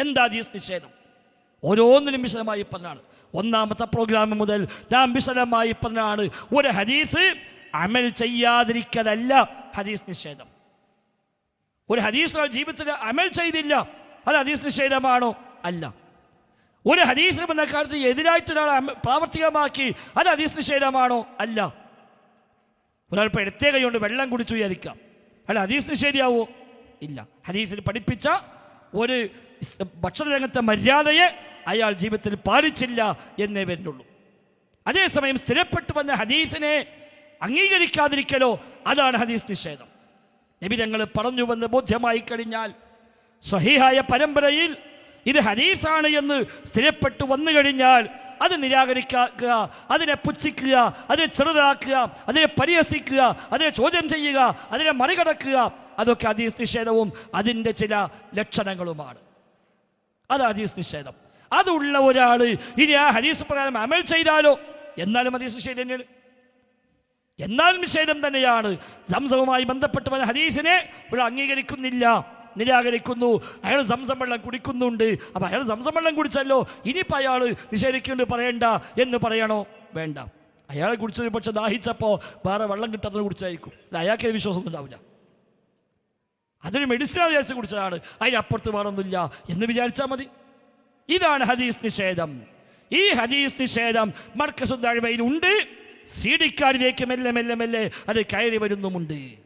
എന്താ ഹദീസ് നിഷേധം? ഓരോന്നിനും വിശദമായി പറഞ്ഞാണ്. ഒന്നാമത്തെ പ്രോഗ്രാം മുതൽ ഞാൻ വിശദമായി പറഞ്ഞാണ് ഒരു ഹദീസ് അമൽ ചെയ്യാതിരിക്കലല്ല ഹദീസ് നിഷേധം. ഒരു ഹദീസ് ജീവിതത്തിൽ അമൽ ചെയ്തില്ല അത് ഹദീസ് നിഷേധമാണോ? അല്ല. ഒരു ഹദീസ് എന്ന കാര്യത്തിൽ എതിരായിട്ട് ഒരാൾ പ്രാവർത്തികമാക്കി അത് ഹദീസ് നിഷേധമാണോ? അല്ല. ഒരാൾ ഇപ്പോൾ എടുത്തേ കൈ കൊണ്ട് വെള്ളം കുടിച്ചു വിചാരിക്കാം. അല്ല ഹദീസ് ശരിയാവോ ഇല്ല. ഹദീസിൽ പഠിപ്പിച്ച ഒരു ഭക്ഷണരംഗത്തെ മര്യാദയെ അയാൾ ജീവിതത്തിൽ പാലിച്ചില്ല എന്നേ വരുന്നുള്ളൂ. അതേസമയം സ്ഥിരപ്പെട്ടു വന്ന ഹദീസിനെ അംഗീകരിക്കാതിരിക്കലോ അതാണ് ഹദീസ് നിഷേധം. നബി ഞങ്ങൾ പറഞ്ഞുവെന്ന് ബോധ്യമായി കഴിഞ്ഞാൽ സ്വഹീഹായ പരമ്പരയിൽ ഇത് ഹദീസാണ് എന്ന് സ്ഥിരപ്പെട്ടു വന്നു കഴിഞ്ഞാൽ അത് നിരാകരിക്കുക അതിനെ പുച്ഛിക്കുക അതിനെ ചെറുതാക്കുക അതിനെ പരിഹസിക്കുക അതിനെ ചോദ്യം ചെയ്യുക അതിനെ മറികടക്കുക. അതൊക്കെ അതീസ് നിഷേധവും അതിന്റെ ചില ലക്ഷണങ്ങളുമാണ്. അത് അതീസ് നിഷേധം അതുള്ള ഒരാൾ ഇനി ആ ഹദീസ് പ്രകാരം അമൽ ചെയ്താലോ? എന്നാലും ഹദീസ് നിഷേധം തന്നെയാണ്. എന്നാലും നിഷേധം തന്നെയാണ്. സംസവുമായി ബന്ധപ്പെട്ട് ഹദീസിനെ ഇവിടെ അംഗീകരിക്കുന്നില്ല. നിരാകരിക്കുന്നു. അയാൾ സംസം വെള്ളം കുടിക്കുന്നുണ്ട്. അപ്പം അയാൾ സംസം വെള്ളം കുടിച്ചല്ലോ. ഇനിയിപ്പോൾ അയാൾ നിഷേധിക്കുന്നുണ്ട്. പറയണ്ട എന്ന് പറയണോ? വേണ്ട. അയാളെ കുടിച്ചത് പക്ഷെ ദാഹിച്ചപ്പോൾ വേറെ വെള്ളം കിട്ടാത്തത് കുടിച്ചായിരിക്കും. അല്ല അയാൾക്ക് വിശ്വാസമൊന്നും ഉണ്ടാവില്ല. അതൊരു മെഡിസിൻ വിചാരിച്ച് കുടിച്ചതാണ്. അതിനപ്പുറത്ത് വേറൊന്നുമില്ല എന്ന് വിചാരിച്ചാൽ മതി. ഇതാണ് ഹദീസ് നിഷേധം. ഈ ഹദീസ് നിഷേധം മർക്കസുദ്ധാഴ്വയിൽ ഉണ്ട് സീഡിക്കാരിലേക്ക് മെല്ലെ മെല്ലെ മെല്ലെ അത് കയറി വരുന്നുമുണ്ട്.